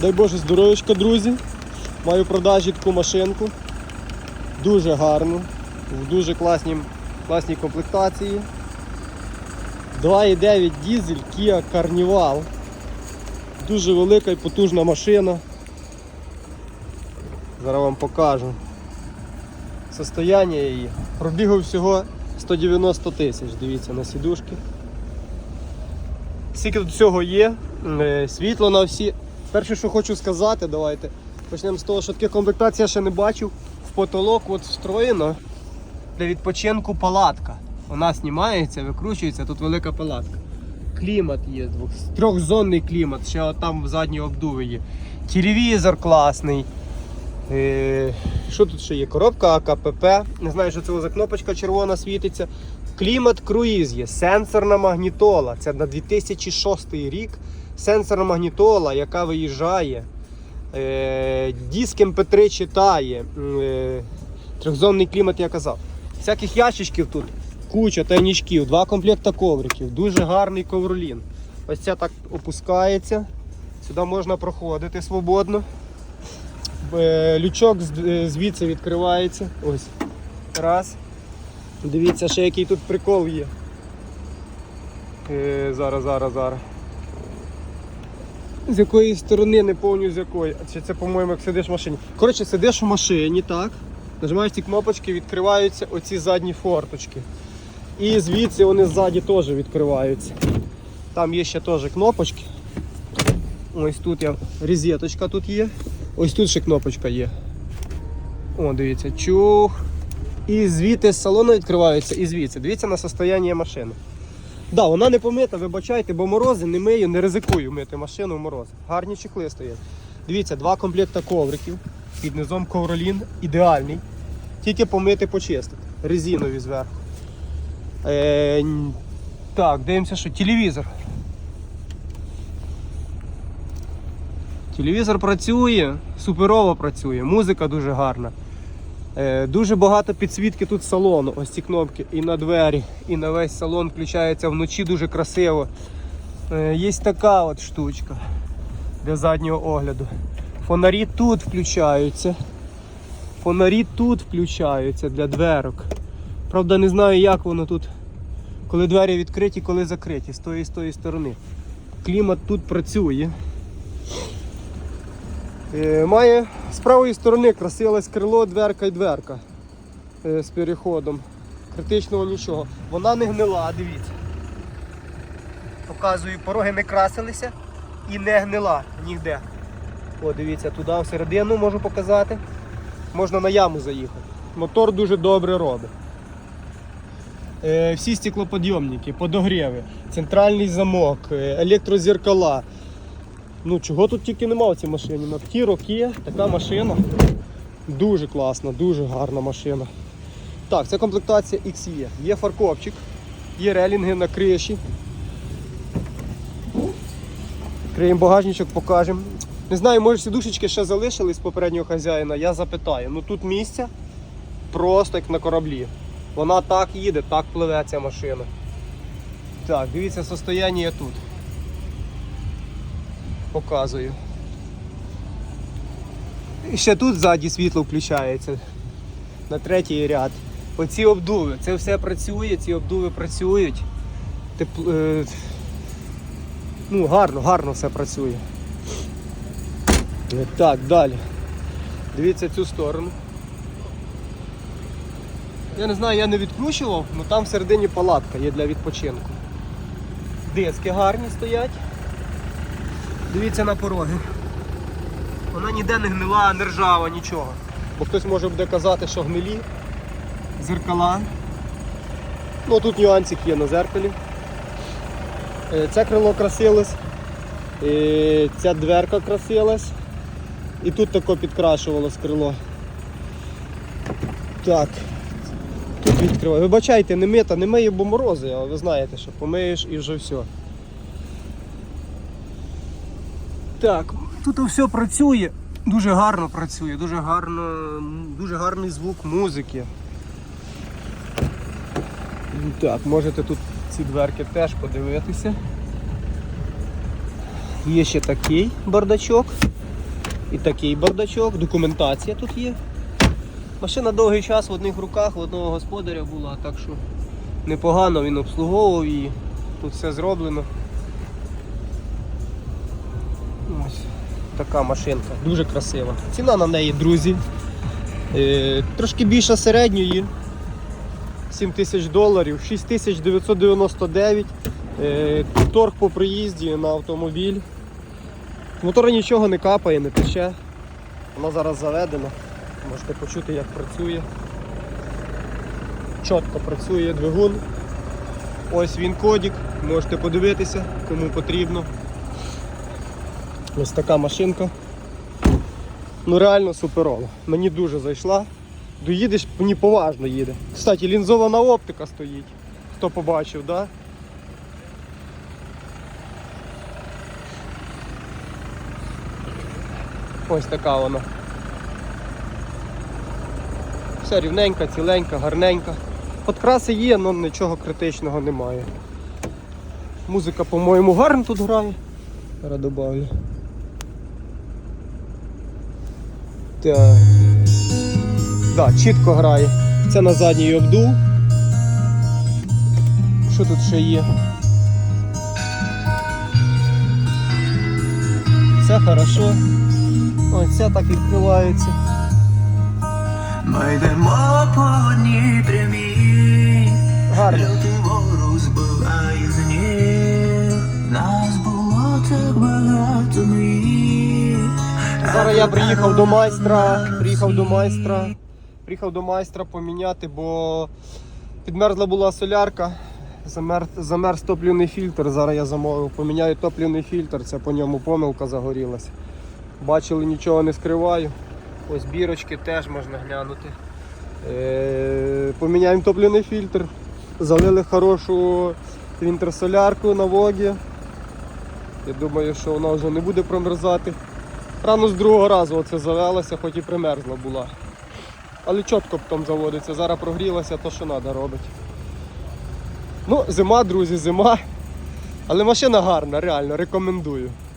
Дай Боже здоров'ячка, друзі. Маю продажі таку машинку. Дуже гарну, в дуже класній, класній комплектації. 2,9 дізель Kia Carnival. Дуже велика і потужна машина. Зараз вам покажу. Состояння її. Пробігу всього 190 тисяч, дивіться на сідушки. Скільки тут всього є, Е, світло на всі. Перше, що хочу сказати, давайте почнемо з того, що таке комплектація я ще не бачив. В потолок от встроєно для відпочинку палатка. Вона знімається, викручується, тут велика палатка. Клімат є, трьохзонний клімат, ще там задні обдуви є. Телевізор класний. Е, що тут ще є? Коробка АКПП. Не знаю, що це за кнопочка червона світиться. Клімат круїз є, сенсорна магнітола. Це на 2006 рік. Сенсорна магнітола, яка виїжджає. Е, диск МП3 читає. Е, трьохзонний клімат я казав. Всяких ящичків тут куча тайнічків, два комплекта ковриків, дуже гарний ковролін. Ось це так опускається. Сюди можна проходити свободно. Е, Лючок звідси відкривається. Ось. Раз. Дивіться, ще який тут прикол є. Е, зараз, зараз, зараз. З якої сторони, не пам'ятаю з якої. Чи це, по-моєму, як сидиш в машині. Коротше, сидиш в машині, так. Нажимаєш ці кнопочки, відкриваються оці задні форточки. І звідси вони ззаді теж відкриваються. Там є ще теж кнопочки. Ось тут я розеточка тут є. Ось тут ще кнопочка є. О, дивіться, чух. І звідти з салону відкриваються, і звідси. Дивіться на состояння машини. Да, вона не помита, вибачайте, бо морози не мию, не ризикую мити машину в морози. Гарні чехли стоять. Дивіться, два комплекта ковриків. Під низом ковролін ідеальний. Тільки помити, почистити. Резинові зверху. Е, так, дивимося, що телевізор. Телевізор працює, суперово працює, музика дуже гарна. Е, дуже багато підсвітки тут салону. Ось ці кнопки і на двері, і на весь салон включається вночі дуже красиво. Е, є така от штучка для заднього огляду. Фонарі тут включаються. Фонарі тут включаються для дверок. Правда, не знаю, як воно тут, коли двері відкриті, коли закриті, з тої з тої сторони. Клімат тут працює. Е, Має з правої сторони красилось крило, дверка і дверка е, з переходом. Критичного нічого. Вона не гнила, дивіться. Показую, пороги не красилися і не гнила ніде. О, дивіться, туди всередину можу показати. Можна на яму заїхати. Мотор дуже добре робить. Е, всі стеклоподйомники, подогріви, центральний замок, електрозеркала. Ну, чого тут тільки нема в цій машині. На ті роки така машина дуже класна, дуже гарна машина. Так, це комплектація XE. Є фаркопчик, є релінги на криші. Криємо багажничок, покажемо. Не знаю, може сідушечки ще залишились з попереднього хазяїна, я запитаю. Ну тут місця просто як на кораблі. Вона так їде, так пливе ця машина. Так, дивіться состояння тут. Показую. І ще тут ззаді світло включається на третій ряд. Оці обдуви, це все працює, ці обдуви працюють. Тепл... е, Ну, гарно, гарно все працює. Е, Так, далі. Дивіться цю сторону. Я не знаю, я не відкручував, але там всередині палатка є для відпочинку. Диски гарні стоять. Дивіться на пороги. Вона ніде не гнила, не ржава, нічого. Бо хтось може буде казати, що гнилі. Зеркала. Ну тут нюансик є на зеркалі. Е, Це крило красилось. Ця дверка красилась. І тут тако підкрашувалось крило. Так. Тут відкриваю. Вибачайте, не мита, не миє, бо морози, а ви знаєте, що помиєш і вже все. Так, тут все працює, дуже гарно працює, дуже гарно, дуже гарний звук музики. Так, можете тут ці дверки теж подивитися. Є ще такий бардачок. І такий бардачок, документація тут є. Машина довгий час в одних руках, в одного господаря була, так що непогано він обслуговував її. Тут все зроблено. Ось така машинка, дуже красива. Ціна на неї, друзі. Е, трошки більша середньої. 7 тисяч доларів, 6999. Е, торг по приїзді на автомобіль. Мотора нічого не капає, не тече. Вона зараз заведена. Можете почути, як працює. Чітко працює двигун. Ось він кодік, можете подивитися, кому потрібно. Ось така машинка. Ну реально суперова. Мені дуже зайшла. Доїдеш, мені поважно їде. Кстати, лінзована оптика стоїть. Хто побачив? Да? Ось така вона. Все рівненька, ціленька, гарненька. Подкраси є, але нічого критичного немає. Музика, по-моєму, гарно тут грає. Зараз добавлю. Так. Да, чітко грає. Це на задній обдув. Що тут ще є? Все хорошо. Ось ця так відкривається. Ми йдемо по одній прямій, Гарно. Нас було так багато мрій. Зараз я приїхав до майстра, приїхав до майстра, приїхав до майстра поміняти, бо підмерзла була солярка, замер, замерз топлівний фільтр. Зараз я замовив, поміняю топлівний фільтр, це по ньому помилка загорілася. Бачили, нічого не скриваю. Ось бірочки теж можна глянути. Е, поміняємо топлівний фільтр. Залили хорошу вінтерсолярку на вогі. Я думаю, що вона вже не буде промерзати. Рано з другого разу оце завелося, хоч і примерзла була. Але чітко там заводиться. Зараз прогрілася, то що треба робити. Ну, зима, друзі, зима. Але машина гарна, реально, рекомендую.